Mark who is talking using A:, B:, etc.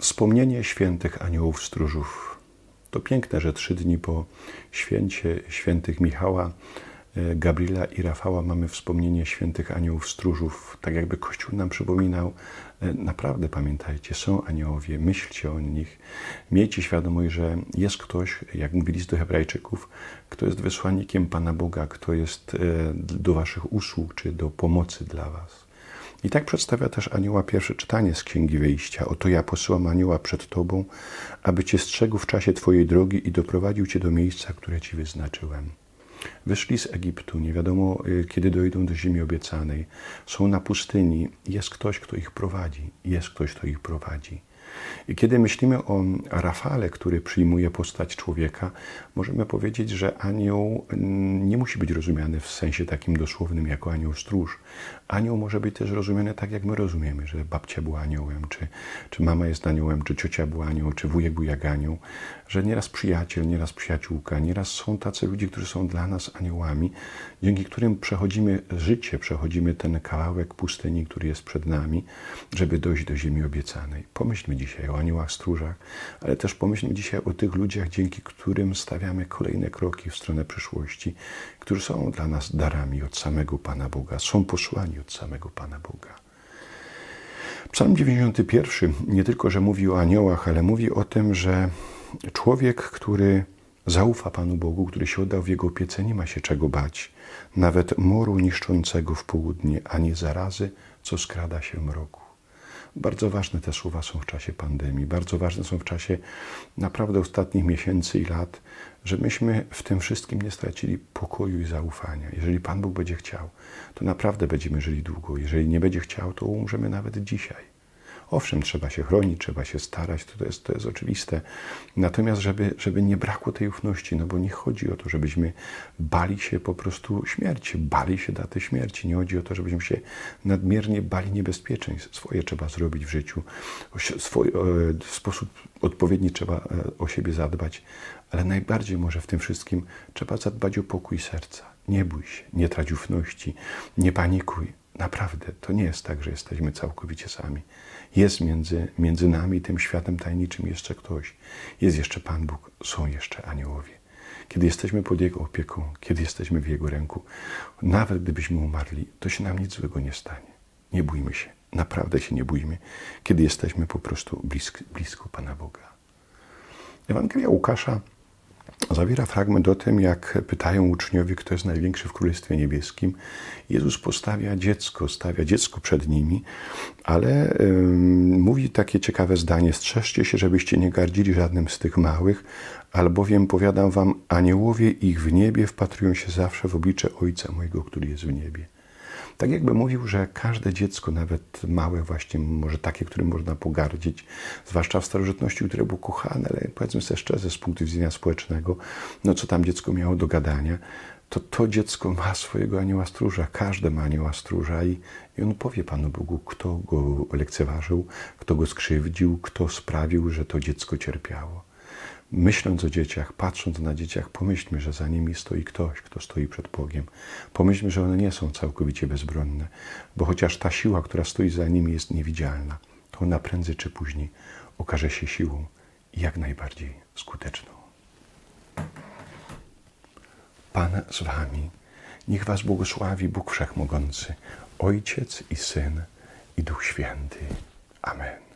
A: Wspomnienie świętych aniołów stróżów. To piękne, że trzy dni po święcie świętych Michała, e, Gabriela i Rafała mamy wspomnienie świętych aniołów stróżów. Tak jakby Kościół nam przypominał, e, naprawdę pamiętajcie, są aniołowie, myślcie o nich. Miejcie świadomość, że jest ktoś, jak mówi list do Hebrajczyków, kto jest wysłannikiem Pana Boga, kto jest e, do waszych usług czy do pomocy dla was. I tak przedstawia też anioła pierwsze czytanie z Księgi Wyjścia. Oto ja posyłam anioła przed Tobą, aby Cię strzegł w czasie Twojej drogi i doprowadził Cię do miejsca, które Ci wyznaczyłem. Wyszli z Egiptu, nie wiadomo y, kiedy dojdą do ziemi obiecanej. Są na pustyni. Jest ktoś, kto ich prowadzi. Jest ktoś, kto ich prowadzi. I kiedy myślimy o Rafale, który przyjmuje postać człowieka, możemy powiedzieć, że anioł mm, nie musi być rozumiany w sensie takim dosłownym jako anioł stróż. Anioł może być też rozumiany tak, jak my rozumiemy, że babcia była aniołem, czy, czy mama jest aniołem, czy ciocia była anioł, czy wujek był jak anioł, że nieraz przyjaciel, nieraz przyjaciółka, nieraz są tacy ludzie, którzy są dla nas aniołami, dzięki którym przechodzimy życie, przechodzimy ten kawałek pustyni, który jest przed nami, żeby dojść do ziemi obiecanej. Pomyślmy dzisiaj o aniołach stróżach, ale też pomyślmy dzisiaj o tych ludziach, dzięki którym stawiamy kolejne kroki w stronę przyszłości, którzy są dla nas darami od samego Pana Boga, są posłani od samego Pana Boga. Psalm 91 nie tylko, że mówi o aniołach, ale mówi o tym, że człowiek, który zaufa Panu Bogu, który się oddał w Jego opiece, nie ma się czego bać. Nawet moru niszczącego w południe, ani zarazy, co skrada się mroku. Bardzo ważne te słowa są w czasie pandemii, bardzo ważne są w czasie naprawdę ostatnich miesięcy i lat, że myśmy w tym wszystkim nie stracili pokoju i zaufania. Jeżeli Pan Bóg będzie chciał, to naprawdę będziemy żyli długo. Jeżeli nie będzie chciał, to umrzemy nawet dzisiaj. Owszem, trzeba się chronić, trzeba się starać, to jest, to jest oczywiste. Natomiast, żeby, żeby nie brakło tej ufności, no bo nie chodzi o to, żebyśmy bali się po prostu śmierci, bali się daty śmierci. Nie chodzi o to, żebyśmy się nadmiernie bali niebezpieczeństw. Swoje trzeba zrobić w życiu, swój, w sposób odpowiedni trzeba e, o siebie zadbać, ale najbardziej może w tym wszystkim trzeba zadbać o pokój serca. Nie bój się, nie trać ufności, nie panikuj. Naprawdę, to nie jest tak, że jesteśmy całkowicie sami. Jest między, między nami i tym światem tajemniczym jeszcze ktoś. Jest jeszcze Pan Bóg, są jeszcze aniołowie. Kiedy jesteśmy pod Jego opieką, kiedy jesteśmy w Jego ręku, nawet gdybyśmy umarli, to się nam nic złego nie stanie. Nie bójmy się, naprawdę się nie bójmy, kiedy jesteśmy po prostu blisko, blisko Pana Boga. Ewangelia Łukasza zawiera fragment o tym, jak pytają uczniowie, kto jest największy w Królestwie Niebieskim. Jezus postawia dziecko, stawia dziecko przed nimi, ale mówi takie ciekawe zdanie: Strzeżcie się, żebyście nie gardzili żadnym z tych małych, albowiem powiadam wam, aniołowie ich w niebie wpatrują się zawsze w oblicze Ojca mojego, który jest w niebie. Tak jakby mówił, że każde dziecko, nawet małe właśnie, może takie, którym można pogardzić, zwłaszcza w starożytności, które było kochane, ale powiedzmy sobie szczerze, z punktu widzenia społecznego, no co tam dziecko miało do gadania, to to dziecko ma swojego anioła stróża, każde ma anioła stróża i, i on powie Panu Bogu, kto go lekceważył, kto go skrzywdził, kto sprawił, że to dziecko cierpiało myśląc o dzieciach, patrząc na dzieciach, pomyślmy, że za nimi stoi ktoś, kto stoi przed Bogiem. Pomyślmy, że one nie są całkowicie bezbronne, bo chociaż ta siła, która stoi za nimi, jest niewidzialna, to ona prędzej czy później okaże się siłą jak najbardziej skuteczną. Pan z Wami. Niech Was błogosławi Bóg Wszechmogący, Ojciec i Syn i Duch Święty. Amen.